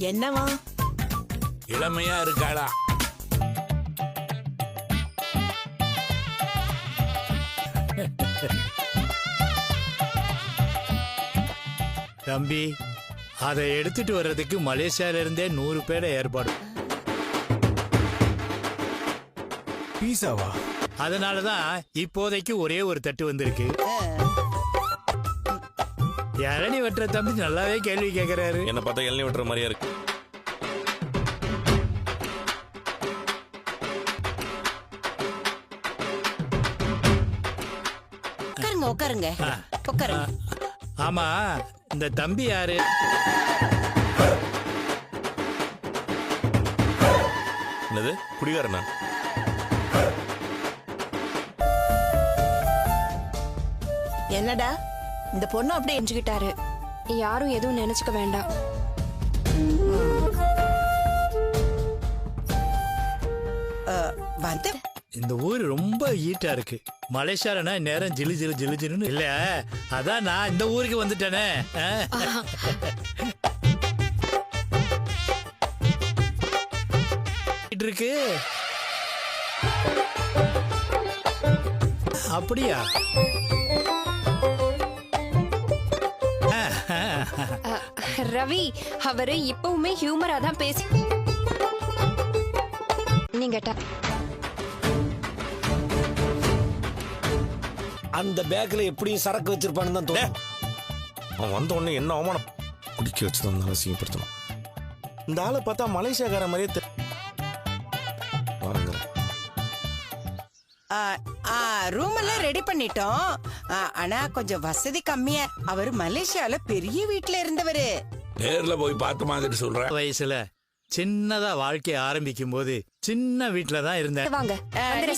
என்னவா? இளமையா இருக்காளா? தம்பி அதை எடுத்துட்டு வர்றதுக்கு மலேசியால இருந்தே நூறு பேரை ஏற்பாடு. பீஸாவா? அதனாலதான் இப்போதைக்கு ஒரே ஒரு தட்டு வந்திருக்கு. இளநி வெட்டுற தம்பி நல்லாவே கேள்வி கேக்குறாரு. என்ன பார்த்தா இளநீ விட்டுற மாதிரியா இருக்கு. உட்காருங்க உட்காருங்க. உட்காருங்க. ஆமா இந்த தம்பி யாரு? என்னது? குடிகாரனா? என்னடா? இந்த பொண்ணு அப்படியே புரிஞ்சுக்கிட்டாரு யாரும் எதுவும் நினைச்சுக்க வேண்டாம். வந்து இந்த ஊர் ரொம்ப ஹீட்டா இருக்கு. மலேசியாலனா நேரம் ஜிலு ஜிலு ஜிலு ஜிலுன்னு இல்ல. அதான் நான் இந்த ஊருக்கு வந்துட்டேனே? இருக்கு. அப்படியா? ரவி அவரு இப்பவுமே ஹியூமரா தான் பேசி நீங்க ட- அந்த பேக்ல எப்படியும் சரக்கு வச்சிருப்பான்னு தான் தோணும் அவன் வந்த உடனே என்ன அவமானம்? குடிக்க வச்சு தான் அவசியப்படுத்தணும் இந்த ஆளை பார்த்தா மலேசியாக்கார மாதிரியே தெ- பாருங்க. ரூம் எல்லாம் ரெடி பண்ணிட்டோம். ஆ, ஆனா கொஞ்சம் வசதி கம்மியா அவர் மலேசியால பெரிய வீட்ல இருந்தவரு. நேர்ல போய் பார்த்த மாதிரி சொல்றேன். வயசுல சின்னதா வாழ்க்கை ஆரம்பிக்கும் போது சின்ன வீட்டுல தான் இருந்தேன். வாங்க.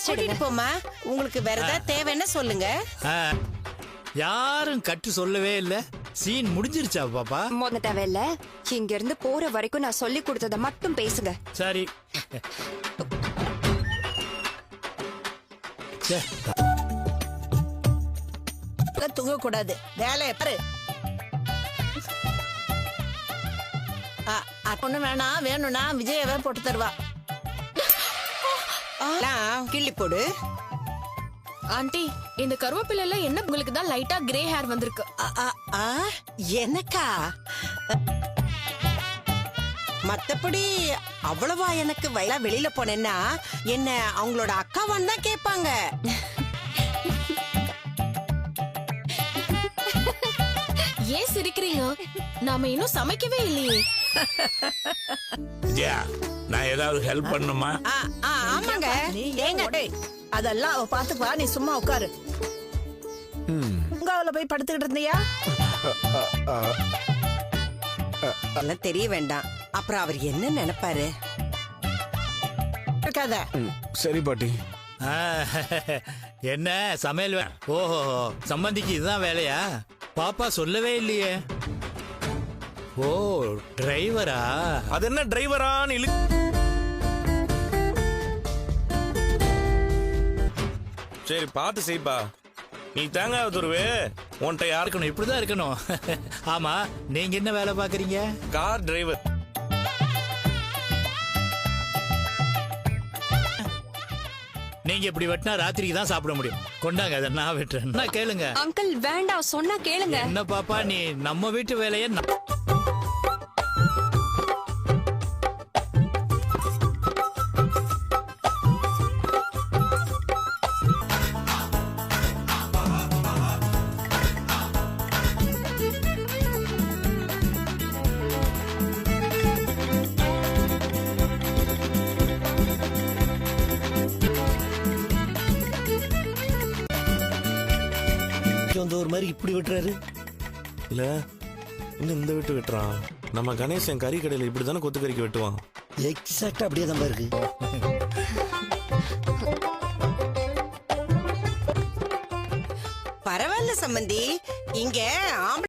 கூட்டிட்டு. போமா உங்களுக்கு வேற ஏதாவது தேவைன்னா சொல்லுங்க. யாரும் கட்டு சொல்லவே இல்ல. சீன் முடிஞ்சிருச்சா பாப்பா? மொத தேவையில்ல. இங்க இருந்து போற வரைக்கும் நான் சொல்லி கொடுத்தத மட்டும் பேசுங்க. சரி. தூங்க கூடாது வேலையை பாரு. ஒண்ணு வேணாம். வேணும்னா விஜயவே போட்டு தருவா. கிள்ளி போடு. ஆண்டி இந்த கருவேப்பிலைல என்ன உங்களுக்கு தான் லைட்டா கிரே ஹேர் வந்திருக்கு? ஆ, ஆ, ஆ, எனக்கா? மத்தபடி அவ்வளவா எனக்கு வயலா வெளியில போனேன்னா என்ன அவங்களோட அக்காவான்னு தான் கேட்பாங்க. ஏன் சிரிக்கிறீங்க? நாம இன்னும் சமைக்கவே இல்லையே. விஜயா நான் ஏதாவது ஹெல்ப் பண்ணுமா? ஆ, ஆ, ஆமாங்க. ஏங்க அதெல்லாம் அவ பாத்துக்குவா. நீ சும்மா உட்காரு. பூங்காவில போய் படுத்துக்கிட்டு இருந்தியா? அதெல்லாம் தெரிய வேண்டாம். அப்புறம் அவர் என்ன நினைப்பாரு? இருக்காத. சரி பாட்டி. ஆ, என்ன சமையல் ஓஹோ சம்பந்திக்கு இதுதான் வேலையா? பாப்பா சொல்லவே இல்லையே. ஓ டிரைவரா? அது என்ன டிரைவரான்னு இழு சரி பார்த்து செய்ப்பா. நீ தேங்காய் துருவே. உன்கிட்ட யாருக்கு இருக்கணும் இப்படிதான் இருக்கணும். ஆமா நீங்க என்ன வேலை பாக்குறீங்க கார் டிரைவர் நீங்க இப்படி வெட்டினா ராத்திரிக்கு தான் சாப்பிட முடியும். கொண்டாங்க அதை நான் வெட்டுறேன். நான் கேளுங்க. அங்கிள் வேண்டாம் சொன்னா கேளுங்க. என்ன பாப்பா நீ நம்ம வீட்டு வேலைய ந- வந்து ஒரு மாதிரி இப்படி விட்டுறாரு. இல்ல இன்னும் இந்த வீட்டு வெட்டுறான்? நம்ம கணேசன் கறி கடையில இப்படி தானே கொத்து கறிக்கு வெட்டுவான்? எக்ஸாக்டா அப்படியே தான் இருக்கு பரவாயில்ல சம்பந்தி. இங்க ஆம்பளை